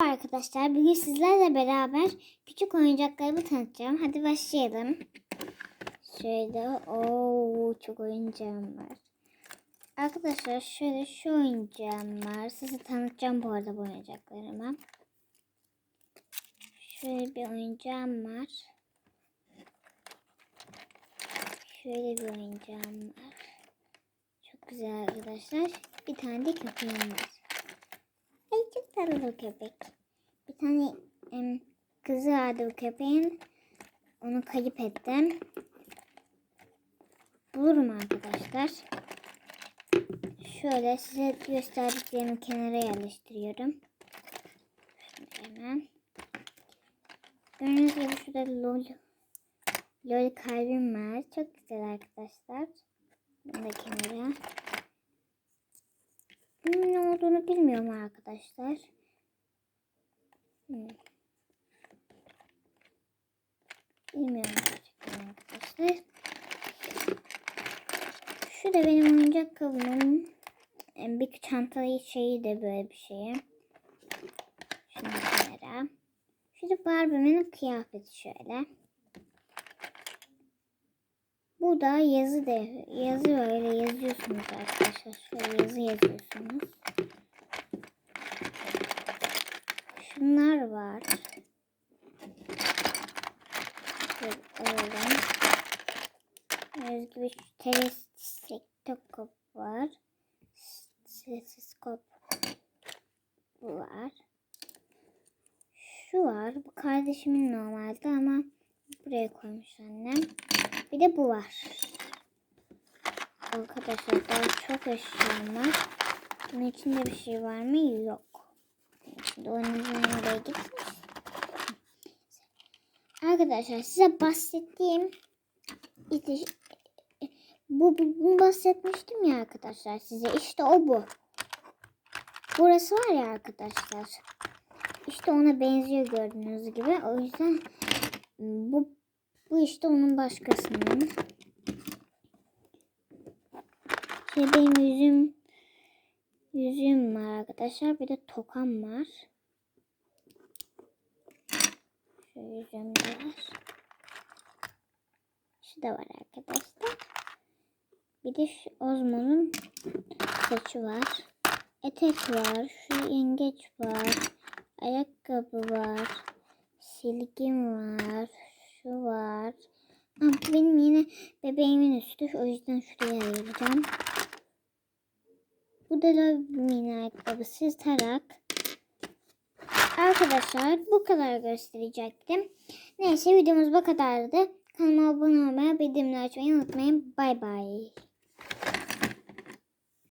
Arkadaşlar bugün sizlerle beraber küçük oyuncaklarımı tanıtacağım. Hadi başlayalım. Şöyle ooo çok oyuncağım var. Arkadaşlar şöyle şu oyuncağım var. Size tanıtacağım bu arada bu oyuncaklarımı. Şöyle bir oyuncağım var. Şöyle bir oyuncağım var. Çok güzel arkadaşlar. Bir tane de köpeğim var. Tatlı bu köpek. Bir tane em, kızı vardı bu köpeğin. Onu kayıp ettim. Bulurum arkadaşlar. Şöyle size gösterdiklerimi kenara yerleştiriyorum. Şöyle hemen. Gördüğünüz gibi şurada lol, lol kalbim var. Çok güzel arkadaşlar. Bunu da kenara. Bilmiyorum arkadaşlar. Hmm. Bilmiyorum gerçekten arkadaşlar. Şu da benim oyuncak kabımın bir çantalı şeyi de böyle bir şey. Şunu kenara. Şu da Barbie'nin kıyafeti şöyle. Bu da yazı da yazı öyle yazıyorsunuz arkadaşlar. Şöyle yazı yazıyorsunuz. Şunlar var. Şöyle alalım. Gördüğünüz gibi şu teleskop var. Teleskop var. Şu var. Bu kardeşimin normalde ama buraya koymuş annem. Bir de bu var. Arkadaşlar daha çok eşyam var. Bunun içinde bir şey var mı? Yok. Şimdi onun oraya gitmiş. Arkadaşlar size bahsettiğim bu, bu bahsetmiştim ya arkadaşlar size. İşte o bu. Burası var ya arkadaşlar. İşte ona benziyor gördüğünüz gibi. O yüzden bu bu işte onun başkasının. Şey benim yüzüm yüzüm var arkadaşlar. Bir de tokam var. Şu yüzüm var. Şu da var arkadaşlar. Bir de Ozmo'nun saçı var. Etek var. Şu yengeç var. Ayakkabı var. Silgim var. Şu var. Ha, bu benim yine bebeğimin üstü. O yüzden şuraya ayıracağım. Bu da Lobi'nin ayakkabısı tarak. Arkadaşlar bu kadar gösterecektim. Neyse videomuz bu kadardı. Kanalıma abone olmayı, bildirimleri açmayı unutmayın. Bay bay.